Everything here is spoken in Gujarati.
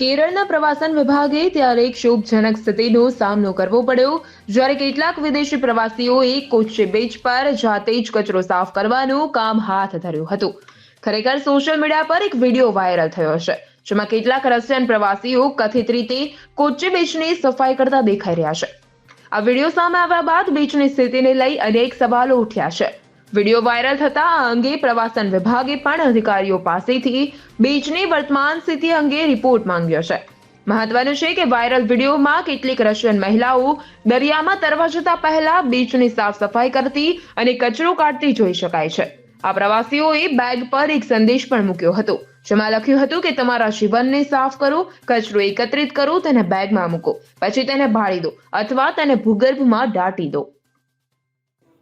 કેરળના પ્રવાસન વિભાગે ત્યારે એક શોભજનક સ્થિતિનો સામનો કરવો પડ્યો. જ્યારે કેટલાક વિદેશી પ્રવાસીઓએ કોચી બીચ પર જાતે જ કચરો સાફ કરવાનું કામ હાથ ધર્યું હતું. ખરેખર સોશિયલ મીડિયા પર એક વીડિયો વાયરલ થયો છે જેમાં કેટલાક રશિયન પ્રવાસીઓ કથિત રીતે કોચી બીચની સફાઈ કરતા દેખાઈ રહ્યા છે. આ વીડિયો સામે આવ્યા બાદ બીચની સ્થિતિને લઈ અનેક સવાલો ઉઠ્યા છે. વીડિયો વાયરલ થતા આ અંગે પ્રવાસન વિભાગે પણ અધિકારીઓ પાસેથી બીચની વર્તમાન સ્થિતિ અંગે રિપોર્ટ માંગ્યો છે. મહત્વનું છે કે વાયરલ વિડીયોમાં કેટલીક રશિયન મહિલાઓ દરિયામાં તરવા જતા પહેલા બીચની સાફ સફાઈ કરતી અને કચરો કાઢતી જોઈ શકાય છે. આ પ્રવાસીઓએ બેગ પર એક સંદેશ પણ મૂક્યો હતો, જેમાં લખ્યું હતું કે તમારા જીવનને સાફ કરો, કચરો એકત્રિત કરો, તેને બેગમાં મૂકો, પછી તેને ભાળી દો અથવા તેને ભૂગર્ભમાં દાટી દો.